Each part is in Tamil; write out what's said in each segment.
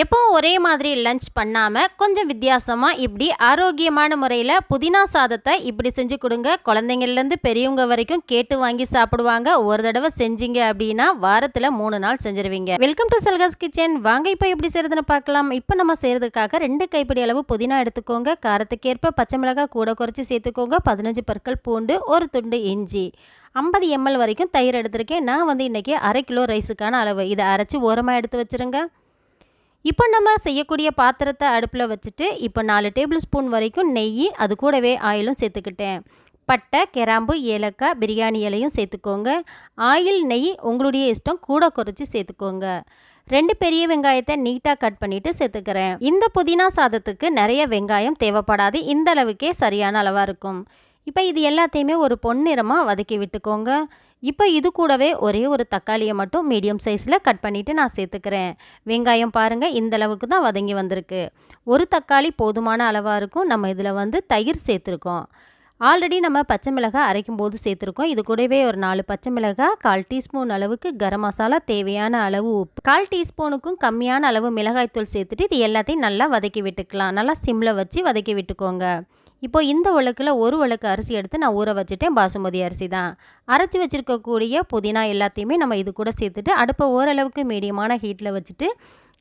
எப்பவும் ஒரே மாதிரி லஞ்ச் பண்ணாமல் கொஞ்சம் வித்தியாசமாக இப்படி ஆரோக்கியமான முறையில் புதினா சாதத்தை இப்படி செஞ்சு கொடுங்க. குழந்தைங்கள்லேருந்து பெரியவங்க வரைக்கும் கேட்டு வாங்கி சாப்பிடுவாங்க. ஒரு தடவை செஞ்சீங்க அப்படின்னா வாரத்தில் மூணு நாள் செஞ்சிருவீங்க. வெல்கம் டு செல்கஸ் கிச்சன் வாங்க இப்போ எப்படி செய்கிறதுன்னு பார்க்கலாம். இப்போ நம்ம செய்கிறதுக்காக ரெண்டு கைப்பிடி அளவு புதினா எடுத்துக்கோங்க. காரத்துக்கேற்ப பச்சை மிளகாய் கூட குறைச்சி சேர்த்துக்கோங்க. பதினஞ்சு பற்கள் பூண்டு ஒரு துண்டு இஞ்சி. ஐம்பது எம்எல் வரைக்கும் தயிர் எடுத்திருக்கேன். நான் வந்து இன்றைக்கி அரை கிலோ ரைஸுக்கான அளவு. இதை அரைச்சி ஓரமாக எடுத்து வச்சுருங்க. இப்போ நம்ம செய்யக்கூடிய பாத்திரத்தை அடுப்பில் வச்சுட்டு இப்போ நாலு டேபிள் ஸ்பூன் வரைக்கும் நெய் அது கூடவே ஆயிலும் சேர்த்துக்கிட்டேன். பட்டை கிராம்பு ஏலக்காய் பிரியாணி இலையும் சேர்த்துக்கோங்க. ஆயில் நெய் உங்களுடைய இஷ்டம் கூட குறைச்சி சேர்த்துக்கோங்க. ரெண்டு பெரிய வெங்காயத்தை நீட்டாக கட் பண்ணிவிட்டு சேர்த்துக்கிறேன். இந்த புதினா சாதத்துக்கு நிறைய வெங்காயம் தேவைப்படாது. இந்த அளவுக்கே சரியான அளவாக இருக்கும். இப்போ இது எல்லாத்தையுமே ஒரு பொன்னிறமாக வதக்கி விட்டுக்கோங்க. இப்போ இது கூடவே ஒரே ஒரு தக்காளியை மட்டும் மீடியம் சைஸில் கட் பண்ணிவிட்டு நான் சேர்த்துக்கிறேன். வெங்காயம் பாருங்கள் இந்த அளவுக்கு தான் வதங்கி வந்திருக்கு. ஒரு தக்காளி போதுமான அளவாக இருக்கும். நம்ம இதில் வந்து தயிர் சேர்த்துருக்கோம். ஆல்ரெடி நம்ம பச்சை மிளகாய் அரைக்கும் போது சேர்த்துருக்கோம். இது கூடவே ஒரு நாலு பச்சை மிளகாய் கால் டீஸ்பூன் அளவுக்கு கரம் மசாலா தேவையான அளவு உப்பு. கால் டீஸ்பூனுக்கும் கம்மியான அளவு மிளகாய்த்தூள் சேர்த்துட்டு இது எல்லாத்தையும் நல்லா வதக்கி விட்டுக்கலாம். நல்லா சிம்மில் வச்சு வதக்கி விட்டுக்கோங்க. இப்போ இந்த வழக்கில் ஒரு வழக்கு அரிசி எடுத்து நான் ஊற வச்சுட்டேன். பாசுமதி அரிசி தான். அரைச்சி வச்சுருக்கக்கூடிய புதினா எல்லாத்தையுமே நம்ம இது கூட சேர்த்துட்டு அடுப்பை ஓரளவுக்கு மீடியமான ஹீட்டில் வச்சுட்டு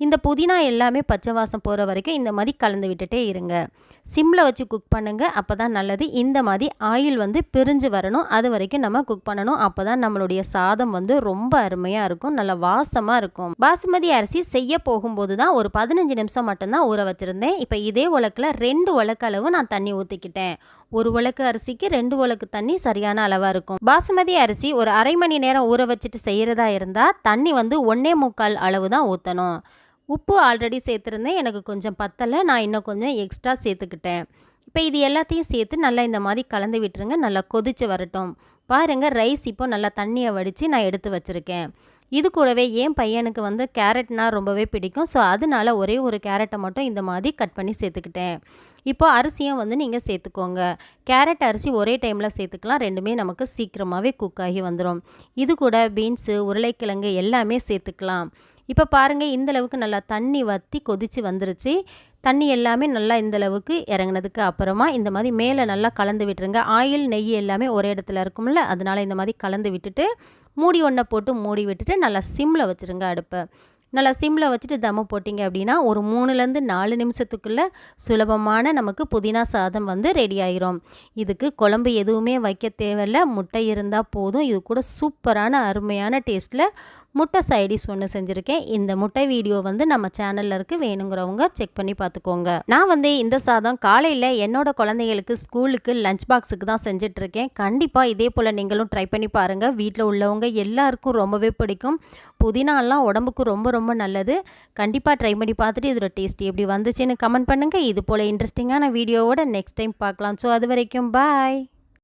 இந்த புதினா எல்லாமே பச்சை வாசம் போகிற வரைக்கும் இந்த மாதிரி கலந்து விட்டுட்டே இருங்க. சிம்மில் வச்சு குக் பண்ணுங்கள் அப்போ தான் நல்லது. இந்த மாதிரி ஆயில் வந்து பிரிஞ்சு வரணும். அது வரைக்கும் நம்ம குக் பண்ணணும். அப்போ தான் நம்மளுடைய சாதம் வந்து ரொம்ப அருமையாக இருக்கும். நல்ல வாசமாக இருக்கும். பாசுமதி அரிசி செய்ய போகும்போது தான் ஒரு பதினஞ்சு நிமிஷம் மட்டும்தான் ஊற வச்சுருந்தேன். இப்போ இதே உலக்கில் ரெண்டு உலக்கு அளவு நான் தண்ணி ஊற்றிக்கிட்டேன் ஒரு உலக்கு அரிசிக்கு ரெண்டு உலக்கு தண்ணி சரியான அளவாக இருக்கும். பாசுமதி அரிசி ஒரு அரை மணி நேரம் ஊற வச்சுட்டு செய்கிறதா இருந்தால் தண்ணி வந்து ஒன்றே முக்கால் அளவு தான் ஊற்றணும் உப்பு ஆல்ரெடி சேர்த்துருந்தேன். எனக்கு கொஞ்சம் பத்தலை. நான் இன்னும் கொஞ்சம் எக்ஸ்ட்ரா சேர்த்துக்கிட்டேன். இப்போ இது எல்லாத்தையும் சேர்த்து நல்லா இந்த மாதிரி கலந்து விட்டுருங்க. நல்லா கொதித்து வரட்டும். பாருங்கள் ரைஸ் இப்போ நல்லா தண்ணியை வடித்து நான் எடுத்து வச்சுருக்கேன். இது கூடவே என் பையனுக்கு வந்து கேரட்னா ரொம்பவே பிடிக்கும். ஸோ அதனால ஒரே ஒரு கேரட்டை மட்டும் இந்த மாதிரி கட் பண்ணி சேர்த்துக்கிட்டேன். இப்போ அரிசியும் வந்து நீங்கள் சேர்த்துக்கோங்க. கேரட் அரிசி ஒரே டைமில் சேர்த்துக்கலாம். ரெண்டுமே நமக்கு சீக்கிரமாகவே குக் ஆகி வந்துடும் இது கூட பீன்ஸு உருளைக்கிழங்கு எல்லாமே சேர்த்துக்கலாம். இப்போ பாருங்கள் இந்தளவுக்கு நல்லா தண்ணி வற்றி கொதித்து வந்துருச்சு. தண்ணி எல்லாமே நல்லா இந்தளவுக்கு இறங்கினதுக்கு அப்புறமா இந்த மாதிரி மேலே நல்லா கலந்து விட்டுருங்க. ஆயில் நெய் எல்லாமே ஒரே இடத்துல இருக்கும்ல அதனால் இந்த மாதிரி கலந்து விட்டுட்டு மூடி ஒன்றை போட்டு மூடி விட்டுட்டு நல்லா சிம்மில் வச்சுருங்க அடுப்பை. நல்லா சிம்மில் வச்சுட்டு தம்மு போட்டிங்க அப்படின்னா ஒரு மூணுலேருந்து நாலு நிமிஷத்துக்குள்ளே சுலபமான நமக்கு புதினா சாதம் வந்து ரெடி ஆயிரும். இதுக்கு குழம்பு எதுவுமே வைக்க தேவையில்ல முட்டை இருந்தால் போதும். இது கூட சூப்பரான அருமையான டேஸ்ட்டில் முட்டை சைடிஸ் ஒன்று செஞ்சுருக்கேன். இந்த முட்டை வீடியோ வந்து நம்ம சேனலில் இருக்குது வேணுங்கிறவங்க செக் பண்ணி பார்த்துக்கோங்க நான் வந்து இந்த சாதம் காலையில் என்னோட குழந்தைகளுக்கு ஸ்கூலுக்கு லஞ்ச் பாக்ஸுக்கு தான் செஞ்சிட்ருக்கேன். கண்டிப்பாக இதே போல் நீங்களும் ட்ரை பண்ணி பாருங்கள் வீட்டில் உள்ளவங்க எல்லாருக்கும் ரொம்பவே பிடிக்கும். புதினாலாம் உடம்புக்கு ரொம்ப ரொம்ப நல்லது. கண்டிப்பாக ட்ரை பண்ணி பார்த்துட்டு இதோட டேஸ்ட் எப்படி வந்துச்சுன்னு கமெண்ட் பண்ணுங்கள் இது போல் இன்ட்ரெஸ்டிங்கான வீடியோவோட நெக்ஸ்ட் டைம் பார்க்கலாம். ஸோ அது வரைக்கும் பாய்